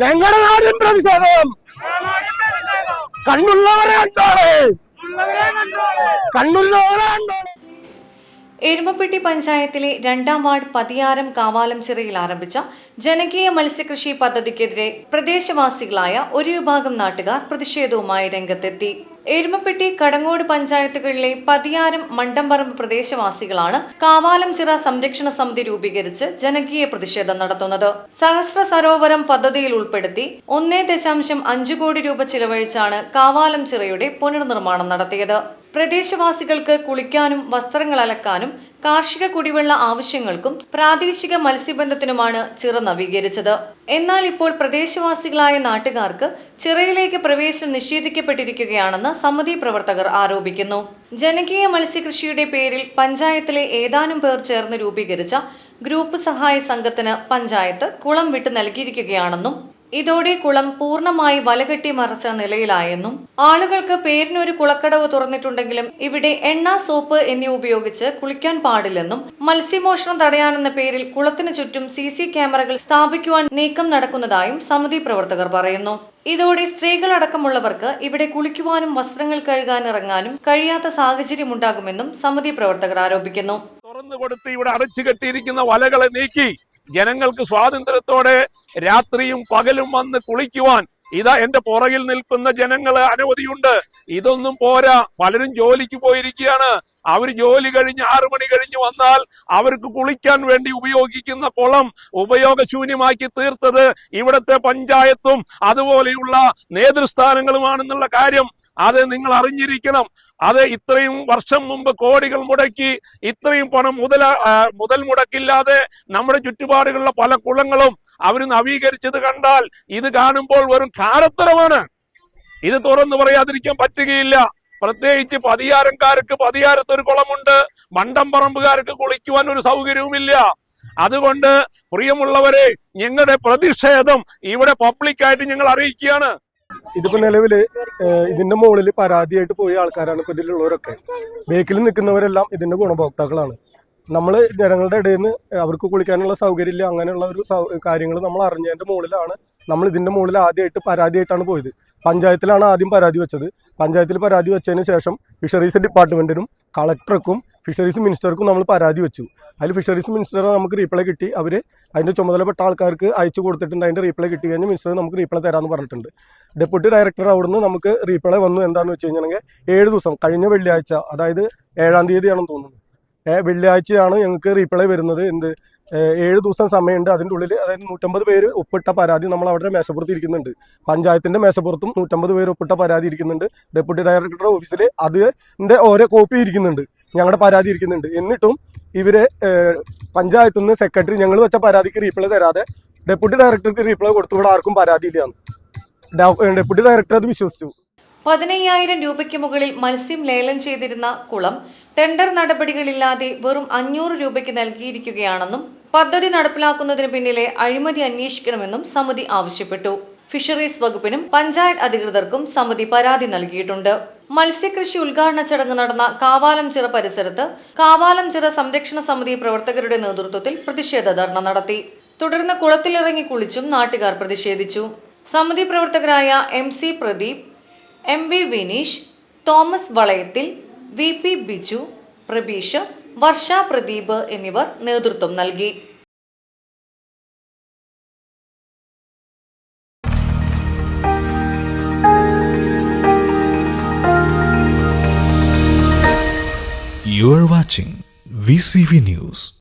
ഞങ്ങളുടെ നാടിൻ പ്രതിഷേധം. കണ്ണുള്ളവരെ കണ്ടോളെ. കണ്ണുള്ളവരെ കണ്ടോളെ. എരുമപ്പെട്ടി പഞ്ചായത്തിലെ രണ്ടാം വാർഡ് പതിയാരം കാവാലം ചിറയിൽ ആരംഭിച്ച ജനകീയ മത്സ്യകൃഷി പദ്ധതിക്കെതിരെ പ്രദേശവാസികളായ ഒരു വിഭാഗം നാട്ടുകാർ പ്രതിഷേധവുമായി രംഗത്തെത്തി. എരുമപ്പെട്ടി കടങ്ങോട് പഞ്ചായത്തുകളിലെ പതിയാരം മണ്ടംപറമ്പ് പ്രദേശവാസികളാണ് കാവാലം ചിറ സംരക്ഷണ സമിതി രൂപീകരിച്ച് ജനകീയ പ്രതിഷേധം നടത്തുന്നത്. സഹസ്ര സരോവരം പദ്ധതിയിൽ ഉൾപ്പെടുത്തി ഒന്നേ ദശാംശം അഞ്ചു കോടി രൂപ ചിലവഴിച്ചാണ് കാവാലം ചിറയുടെ പുനർനിർമ്മാണം നടത്തിയത്. പ്രദേശവാസികൾക്ക് കുളിക്കാനും വസ്ത്രങ്ങൾ അലക്കാനും കാർഷിക കുടിവെള്ള ആവശ്യങ്ങൾക്കും പ്രാദേശിക മത്സ്യബന്ധത്തിനുമാണ് ചിറ നവീകരിച്ചത്. എന്നാൽ ഇപ്പോൾ പ്രദേശവാസികളായ നാട്ടുകാർക്ക് ചിറയിലേക്ക് പ്രവേശനം നിഷേധിക്കപ്പെട്ടിരിക്കുകയാണെന്ന് സമിതി പ്രവർത്തകർ ആരോപിക്കുന്നു. ജനകീയ മത്സ്യകൃഷിയുടെ പേരിൽ പഞ്ചായത്തിലെ ഏതാനും പേർ ചേർന്ന് രൂപീകരിച്ച ഗ്രൂപ്പ് സഹായ സംഘത്തിന് പഞ്ചായത്ത് കുളം വിട്ടു നൽകിയിരിക്കുകയാണെന്നും ഇതോടെ കുളം പൂർണമായി വലകെട്ടി മറച്ച നിലയിലായെന്നും ആളുകൾക്ക് പേരിനൊരു കുളക്കടവ് തുറന്നിട്ടുണ്ടെങ്കിലും ഇവിടെ എണ്ണ സോപ്പ് എന്നിവ ഉപയോഗിച്ച് കുളിക്കാൻ പാടില്ലെന്നും മത്സ്യമോഷണം തടയാനെന്ന പേരിൽ കുളത്തിനു ചുറ്റും സി സി ക്യാമറകൾ സ്ഥാപിക്കുവാൻ നീക്കം നടക്കുന്നതായും സമിതി പ്രവർത്തകർ പറയുന്നു. ഇതോടെ സ്ത്രീകളടക്കമുള്ളവർക്ക് ഇവിടെ കുളിക്കുവാനും വസ്ത്രങ്ങൾ കഴുകാൻ ഇറങ്ങാനും കഴിയാത്ത സാഹചര്യമുണ്ടാകുമെന്നും സമിതി പ്രവർത്തകർ ആരോപിക്കുന്നു. തുറന്നു കൊടുത്ത് ഇവിടെ അടച്ചു കെട്ടിയിരിക്കുന്ന വലകളെ നീക്കി. ജനങ്ങൾക്ക് സ്വാതന്ത്ര്യത്തോടെ രാത്രിയും പകലും വന്ന് കുളിക്കുവാൻ ഇതാ എന്റെ പുറകിൽ നിൽക്കുന്ന ജനങ്ങൾ അനവധിയുണ്ട് ഇതൊന്നും പോരാ. പലരും ജോലിക്ക് പോയിരിക്കുകയാണ്. അവർ ജോലി കഴിഞ്ഞ് ആറു മണി കഴിഞ്ഞ് വന്നാൽ അവർക്ക് കുളിക്കാൻ വേണ്ടി ഉപയോഗിക്കുന്ന കുളം ഉപയോഗശൂന്യമാക്കി തീർത്തത് ഇവിടത്തെ പഞ്ചായത്തും അതുപോലെയുള്ള നേതൃസ്ഥാനങ്ങളുമാണെന്നുള്ള കാര്യം അത് നിങ്ങൾ അറിഞ്ഞിരിക്കണം. അത് ഇത്രയും വർഷം മുമ്പ് കോടികൾ മുടക്കി ഇത്രയും പണം മുതല മുതൽ മുടക്കില്ലാതെ നമ്മുടെ ചുറ്റുപാടുകളിലെ പല കുളങ്ങളും അവർ നവീകരിച്ചത് കണ്ടാൽ ഇത് കാണുമ്പോൾ വെറും കാലത്തരമാണ് ഇത് തുറന്നു പറയാതിരിക്കാൻ പറ്റുകയില്ല. പ്രത്യേകിച്ച് പതിയാരംകാർക്ക് പതിയാരത്ത് ഒരു കുളമുണ്ട് മണ്ടംപറമ്പുകാർക്ക് കുളിക്കുവാൻ ഒരു സൗകര്യവുമില്ല. അതുകൊണ്ട് പ്രിയമുള്ളവരെ ഞങ്ങളുടെ പ്രതിഷേധം ഇവിടെ പബ്ലിക്കായിട്ട് ഞങ്ങൾ അറിയിക്കുകയാണ്. ഇതിപ്പോ നിലവിൽ ഇതിന്റെ മുകളിൽ പരാതിയായിട്ട് പോയ ആൾക്കാരാണ് ഇപ്പൊ ഇതിലുള്ളവരൊക്കെ. ബേക്കിൽ നിൽക്കുന്നവരെല്ലാം ഇതിന്റെ ഗുണഭോക്താക്കളാണ്. നമ്മൾ ജനങ്ങളുടെ ഇടയിൽ നിന്ന് അവർക്ക് കുളിക്കാനുള്ള സൗകര്യമില്ല അങ്ങനെയുള്ള ഒരു കാര്യങ്ങൾ നമ്മൾ അറിഞ്ഞതിന്റെ മുകളിലാണ് നമ്മൾ ഇതിന്റെ മുകളിൽ ആദ്യമായിട്ട് പരാതിയായിട്ടാണ് പോയത്. പഞ്ചായത്തിലാണ് ആദ്യം പരാതി വെച്ചത്. പഞ്ചായത്തിൽ പരാതി വെച്ചതിന് ശേഷം ഫിഷറീസ് ഡിപ്പാർട്ട്മെന്റിനും കളക്ടർക്കും ഫിഷറീസ് മിനിസ്റ്റർക്കും നമ്മൾ പരാതി വെച്ചു. അതിൽ ഫിഷറീസ് മിനിസ്റ്റർ നമുക്ക് റീപ്ലൈ കിട്ടി. അവർ അതിന്റെ ചുമതലപ്പെട്ട ആൾക്കാർക്ക് അയച്ചു കൊടുത്തിട്ടുണ്ട്. അതിന്റെ റീപ്ലൈ കിട്ടി കഴിഞ്ഞാൽ മിനിസ്റ്റർ നമുക്ക് റീപ്ലൈ തരാമെന്ന് പറഞ്ഞിട്ടുണ്ട്. ഡെപ്യൂട്ടി ഡയറക്ടർ അവിടുന്ന് നമുക്ക് റീപ്ലൈ വന്നു എന്താണെന്ന് വെച്ച് കഴിഞ്ഞിട്ടുണ്ടെങ്കിൽ ഏഴ് ദിവസം കഴിഞ്ഞ വെള്ളിയാഴ്ച അതായത് ഏഴാം തീയതിയാണെന്ന് തോന്നുന്നു. വെള്ളിയാഴ്ചയാണ് ഞങ്ങൾക്ക് റീപ്ലൈ വരുന്നത്. എന്ത് ഏഴ് ദിവസം സമയമുണ്ട്. അതിന്റെ ഉള്ളിൽ അതായത് നൂറ്റമ്പത് പേര് ഒപ്പിട്ട പരാതി നമ്മൾ അവിടെ മേശപ്പുറത്ത് ഇരിക്കുന്നുണ്ട്. പഞ്ചായത്തിന്റെ മേശപ്പുറത്തും നൂറ്റമ്പത് പേര് ഒപ്പിട്ട പരാതി ഇരിക്കുന്നുണ്ട്. ഡെപ്യൂട്ടി ഡയറക്ടറുടെ ഓഫീസിൽ അതിന്റെ ഓരോ കോപ്പി ഇരിക്കുന്നുണ്ട്. ഞങ്ങളുടെ പരാതി ഇരിക്കുന്നുണ്ട്. എന്നിട്ടും ഇവരെ പഞ്ചായത്തു നിന്ന് സെക്രട്ടറി ഞങ്ങൾ വെച്ച പരാതിക്ക് റീപ്ലൈ തരാതെ ഡെപ്യൂട്ടി ഡയറക്ടർക്ക് റീപ്ലൈ കൊടുത്തു ആർക്കും പരാതി പരാതിയില്ല ഡെപ്യൂട്ടി ഡയറക്ടർ അത് വിശ്വസിച്ചു. പതിനയ്യായിരം രൂപയ്ക്ക് മുകളിൽ മത്സ്യം ലേലം ചെയ്തിരുന്ന കുളം ടെൻഡർ നടപടികളില്ലാതെ വെറും അഞ്ഞൂറ് രൂപയ്ക്ക് നൽകിയിരിക്കുകയാണെന്നും പദ്ധതി നടപ്പിലാക്കുന്നതിന് പിന്നിലെ അഴിമതി അന്വേഷിക്കണമെന്നും സമിതി ആവശ്യപ്പെട്ടു. ഫിഷറീസ് വകുപ്പിനും പഞ്ചായത്ത് അധികൃതർക്കും സമിതി പരാതി നൽകിയിട്ടുണ്ട്. മത്സ്യകൃഷി ഉദ്ഘാടന ചടങ്ങ് നടന്ന കാവാലം ചിറ പരിസരത്ത് കാവാലം ചിറ സംരക്ഷണ സമിതി പ്രവർത്തകരുടെ നേതൃത്വത്തിൽ പ്രതിഷേധ ധർണ നടത്തി. തുടർന്ന് കുളത്തിലിറങ്ങി കുളിച്ചും നാട്ടുകാർ പ്രതിഷേധിച്ചു. സമിതി പ്രവർത്തകരായ M C Pradeep M V Vineesh Thomas Valayathil V P Biju Prabeesh Varsha Pradeep എന്നിവർ നേതൃത്വം നൽകി You are watching VCV News.